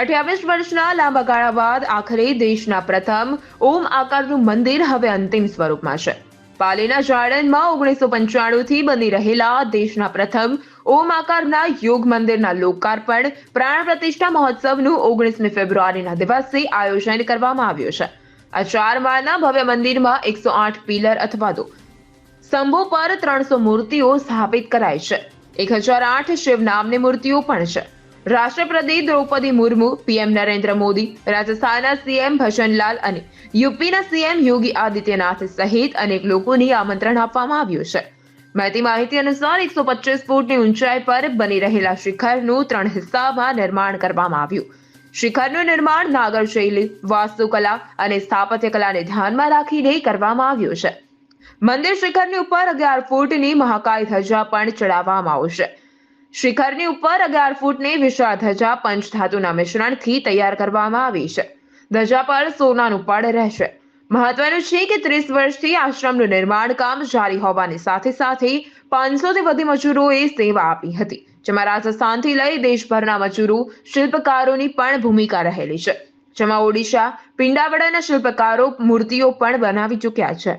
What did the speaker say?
અઠ્યાવીસ વર્ષના લાંબા ગાળા બાદ આખરે દેશના પ્રથમ ઓમ આકારનું મંદિર હવે અંતિમ સ્વરૂપમાં છે. પાલીના જાર્ડનમાં ઓગણીસો પંચાણુંથી બની રહેલા દેશના પ્રથમ ઓમ આકારના યોગ મંદિરના લોકાર્પણ પ્રાણ પ્રતિષ્ઠા મહોત્સવનું ઓગણીસમી ફેબ્રુઆરીના દિવસે આયોજન કરવામાં આવ્યું છે. આ ચાર માળના ભવ્ય મંદિરમાં એકસો આઠ પિલર અથવા તો સ્તંભો પર ત્રણસો મૂર્તિઓ સ્થાપિત કરાઈ છે. એક હજાર આઠ શિવ નામની મૂર્તિઓ પણ છે. રાષ્ટ્રપતિ દ્રૌપદી મુર્મુ, પીએમ નરેન્દ્ર મોદી, રાજસ્થાનના સીએમ ભજનલાલ અને યુપીના સીએમ યોગી આદિત્યનાથ સહિત અનેક લોકોને આમંત્રણ આપવામાં આવ્યું છે. મળતી માહિતી અનુસાર એકસો પચીસ ફૂટની ઊંચાઈ પર બની રહેલા શિખરનું ત્રણ હિસ્સામાં નિર્માણ કરવામાં આવ્યું. શિખરનું નિર્માણ નાગર શૈલી, વાસ્તુકલા અને સ્થાપત્ય કલાને ધ્યાનમાં રાખીને કરવામાં આવ્યું છે. મંદિર શિખરની ઉપર અગિયાર ફૂટની મહાકાય ધજા પણ ચડાવવામાં આવશે. શિખરની ઉપર અગિયાર ફૂટની વિશાળ ધજા પંચધાતુના મિશ્રણથી તૈયાર કરવામાં આવી છે. ધજા પર સોનાનું પડ રહેશે. મહત્વનું છે કે ત્રીસ વર્ષથી આશ્રમનું નિર્માણ કામ જારી હોવાની સાથે સાથે પાંચસોથી વધુ મજૂરોએ સેવા આપી હતી, જેમાં રાજસ્થાનથી લઈ દેશભરના મજૂરો, શિલ્પકારોની પણ ભૂમિકા રહેલી છે. જેમાં ઓડિશા, પિંડાવડાના શિલ્પકારો, મૂર્તિઓ પણ બનાવી ચૂક્યા છે.